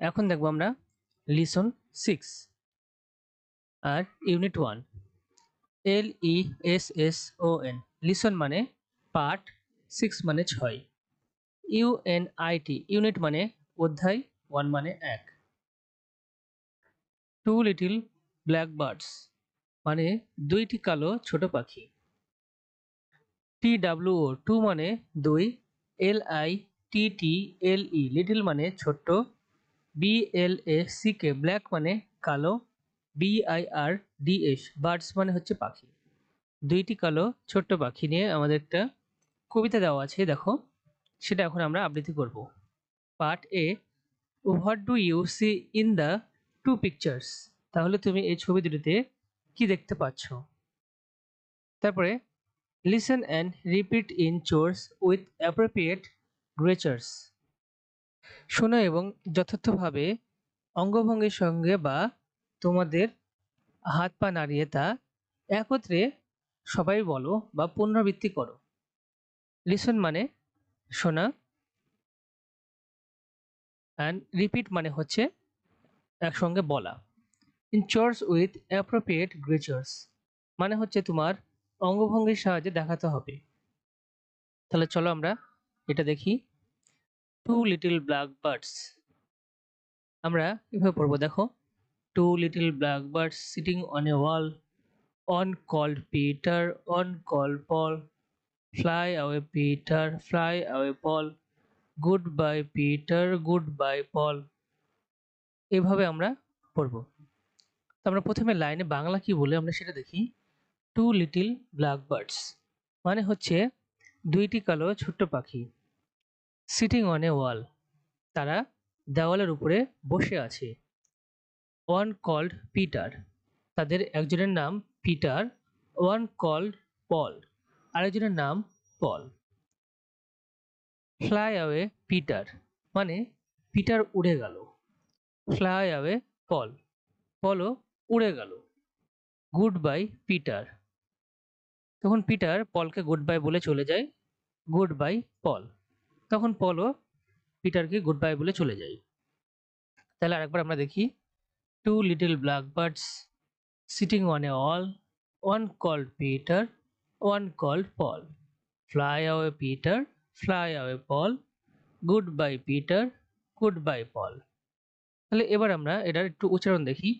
এখন দেখব আমরা লিসন সিক্স আর unit one L E S S O N lesson মানে পাঠ সিক্স মানে ছয় ইউএন আইটি ইউনিট মানে অধ্যায় ওয়ান মানে এক। টু লিটিল ব্ল্যাক বার্ডস মানে দুইটি কালো ছোট পাখি। টি ডাব্লিউ ও টু মানে দুই L I T T L E little মানে ছোট্ট B L A C K black মানে কালো B I R D S birds মানে হচ্ছে পাখি। দুইটি কালো, ছোট্ট পাখি নিয়ে আমাদের একটা কবিতা দেওয়া আছে, দেখো। সেটা এখন আমরা আবৃত্তি করব। Part A what do you see in the two pictures তাহলে তুমি এই ছবি দুটিতে কি দেখতে পাচ্ছ? তারপরে listen and repeat in chorus with appropriate gestures শোনো এবং যথার্থভাবে অঙ্গভঙ্গির সঙ্গে বা তোমাদের হাত পা নাড়িয়ে তা একত্রে সবাই বলো বা পুনরাবৃত্তি করো। লিসন মানে শোনা অ্যান্ড রিপিট মানে হচ্ছে একসঙ্গে বলা। In chorus with appropriate gestures মানে হচ্ছে তোমার অঙ্গভঙ্গির সাহায্যে দেখাতে হবে। তাহলে চলো আমরা এটা দেখি। টু লিটিল ব্ল্যাক বার্ডস আমরা এভাবে পড়ব দেখো? Two little black birds sitting on a wall one called Peter one called Paul fly away Peter fly away Paul goodbye Peter goodbye Paul এভাবে আমরা পড়ব। তো আমরা প্রথমে লাইনে বাংলা কি বলে আমরা সেটা দেখি। টু লিটিল ব্ল্যাক বার্ডস মানে হচ্ছে দুইটি কালো ছোট্ট পাখি। সিটিং অন এ ওয়াল তারা দেওয়ালের উপরে বসে আছে। ওয়ান কল্ড পিটার তাদের একজনের নাম পিটার ওয়ান কল্ড পল আরেকজনের নাম পল ফ্লাই অ্যাওয়ে পিটার মানে পিটার উড়ে গেল। ফ্লাই অ্যাওয়ে পল পলও উড়ে গেল। গুড বাই পিটার তখন পিটার পলকে গুড বাই বলে চলে যায়। গুড বাই পল তখন পলও পিটারকে গুড বাই বলে চলে যায়। তাহলে আরেকবার আমরা দেখি। Two little black birds sitting on a wall one called Peter one called Paul fly away Peter fly away Paul goodbye Peter goodbye Paul তাহলে এবার আমরা এটার একটু উচ্চারণ দেখি।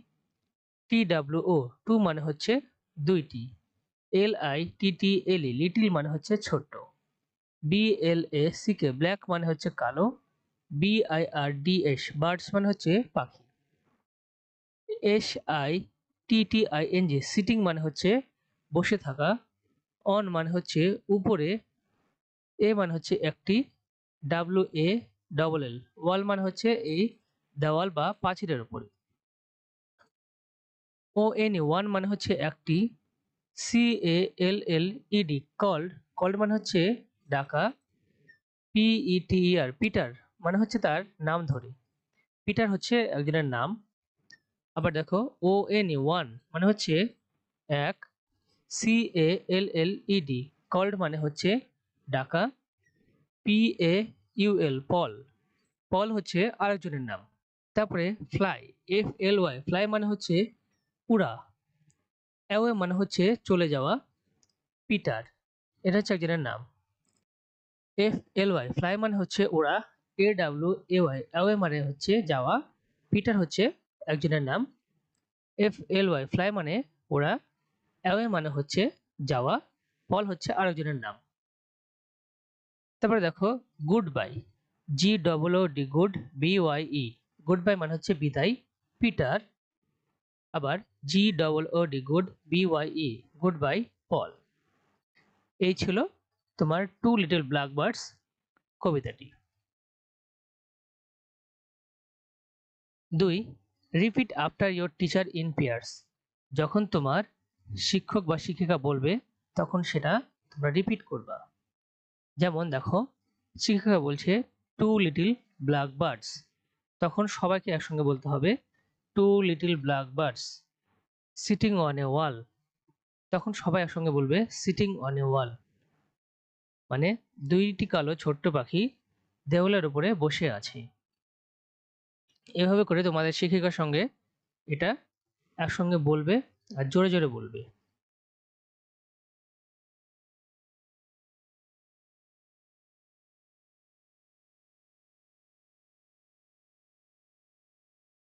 টি ডাব্লিউ ও টু মানে হচ্ছে দুইটি। L I T T L E little মানে হচ্ছে ছোট্ট। B L A C K black মানে হচ্ছে কালো B I R D S birds মানে হচ্ছে পাখি। S I T T I N G sitting মানে হচ্ছে বসে থাকা অন মানে হচ্ছে উপরে এ মানে হচ্ছে একটি ডাব্লিউ এ ডবল এল ওয়াল মানে হচ্ছে এই দেওয়াল বা পাঁচিলের উপরে। ও এন ওয়ান মানে হচ্ছে একটি C A L L E D called called মানে হচ্ছে ডাকা পিই টি আর পিটার মানে হচ্ছে তার নাম ধরে। পিটার হচ্ছে একজনের নাম। আবার দেখো ও এন ই ওয়ান মানে হচ্ছে এক C A L L E D called মানে হচ্ছে ডাকা পি এ ইউএল পল পল হচ্ছে আরেকজনের নাম। তারপরে fly F L Y fly মানে হচ্ছে উড়া। অ্যাওয়ে মানে হচ্ছে চলে যাওয়া পিটার এটা হচ্ছে একজনের নাম। এফ এল ওয়াই ফ্লাই মানে হচ্ছে ওরা A W A Y away মানে হচ্ছে যাওয়া পিটার হচ্ছে একজনের নাম এফ এল ওয়াই ফ্লাই মানে ওড়া অ্যাওয়ে মানে হচ্ছে যাওয়া পল হচ্ছে আরেকজনের নাম। তারপরে দেখো goodbye G double O D good B Y E goodbye মানে হচ্ছে বিদায় পিটার আবার G double O D good B Y E goodbye Paul এই ছিল তোমার টু লিটল ব্ল্যাক বার্ডস কবিতাটি। দুই repeat after your teacher in pairs যখন তোমার শিক্ষক বা শিক্ষিকা বলবে, তখন সেটা তোমরা রিপিট করবা। যেমন দেখো, শিক্ষিকা বলছে টু লিটিল ব্ল্যাক বার্ডস তখন সবাইকে একসঙ্গে বলতে হবে two little black birds sitting on a wall তখন সবাই একসঙ্গে বলবে সিটিং অন এ ওয়াল মানে দুইটি কালো ছোট্ট পাখি দেওয়ালের উপরে বসে আছে। এভাবে করে তোমাদের শিক্ষিকার সঙ্গে এটা একসঙ্গে বলবে আর জোরে জোরে বলবে।